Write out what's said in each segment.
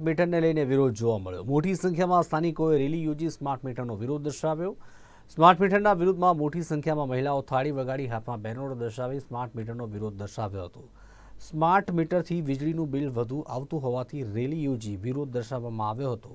મીટરને લઈને વિરોધ જોવા મળ્યો. મોટી સંખ્યામાં સ્થાનિકોએ રેલી યોજી સ્માર્ટ મીટરનો વિરોધ દર્શાવ્યો. સ્માર્ટ મીટરના વિરોધમાં મોટી સંખ્યામાં મહિલાઓ થાળી વગાડી હાથમાં બેનરો દર્શાવી સ્માર્ટ મીટરનો વિરોધ દર્શાવ્યો હતો. સ્માર્ટ મીટરથી વીજળીનું બિલ વધુ આવતું હોવાથી રેલી યોજી વિરોધ દર્શાવવામાં આવ્યો હતો.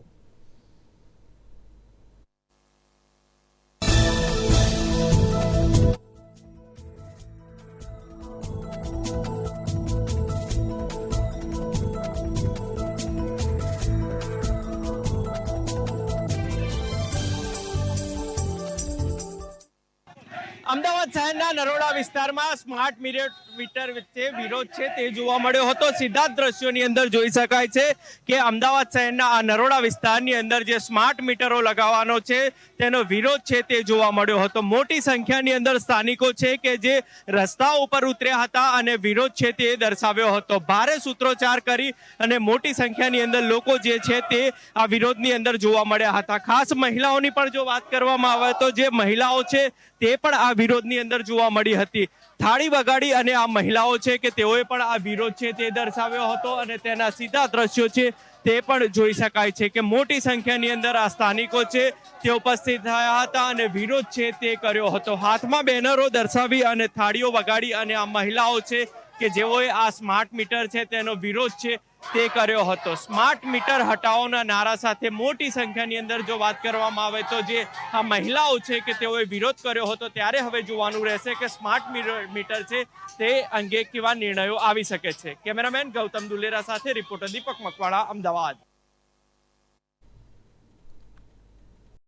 અમદાવાદ શહેરના નરોડા વિસ્તારમાં સ્માર્ટ મીટર મીટર વચ્ચે વિરોધ છે તે જોવા મળ્યો હતો. સીધા દ્રશ્યોની અંદર જોઈ શકાય છે કે અમદાવાદ શહેરના આ નરોડા વિસ્તારની અંદર જે સ્માર્ટ મીટરો લગાવવાનો છે તેનો વિરોધ છે તે જોવા મળ્યો હતો. મોટી સંખ્યાની અંદર સ્થાનિકો છે કે જે રસ્તા ઉપર ઉતર્યા હતા અને વિરોધ છે તે દર્શાવ્યો હતો. ભારે સૂત્રોચ્ચાર કરી અને મોટી સંખ્યાની અંદર લોકો જે છે તે આ વિરોધની અંદર જોવા મળ્યા હતા. ખાસ મહિલાઓની પણ જો વાત કરવામાં આવે તો જે મહિલાઓ છે તે પણ આ વિરોધની અંદર જોવા મળી હતી. થાળી વગાડી અને આ મહિલાઓ છે કે તેઓએ પણ આ વિરોધ છે તે દર્શાવ્યો હતો અને તેના સીધા દ્રશ્યો છે તે પણ જોઈ શકાય છે કે મોટી સંખ્યાની અંદર આ સ્થાનિકો છે તે ઉપસ્થિત થયા હતા અને વિરોધ છે તે કર્યો હતો. હાથમાં બેનરો દર્શાવી અને થાળીઓ વગાડી અને આ મહિલાઓ છે કે જેઓએ આ સ્માર્ટ મીટર છે તેનો વિરોધ છે તે કર્યો હતો. સ્માર્ટ મીટર હટાવોના નારા સાથે મોટી સંખ્યાની અંદર જો વાત કરવામાં આવે તો જે આ મહિલાઓ છે કે તેઓએ વિરોધ કર્યો હતો ત્યારે હવે જોવાનું રહેશે કે સ્માર્ટ મીટર છે તે અંગે કેવા નિર્ણયો આવી શકે છે. કેમેરામેન ગૌતમ દુલેરા સાથે રિપોર્ટર દીપક મકવાણા, અમદાવાદ.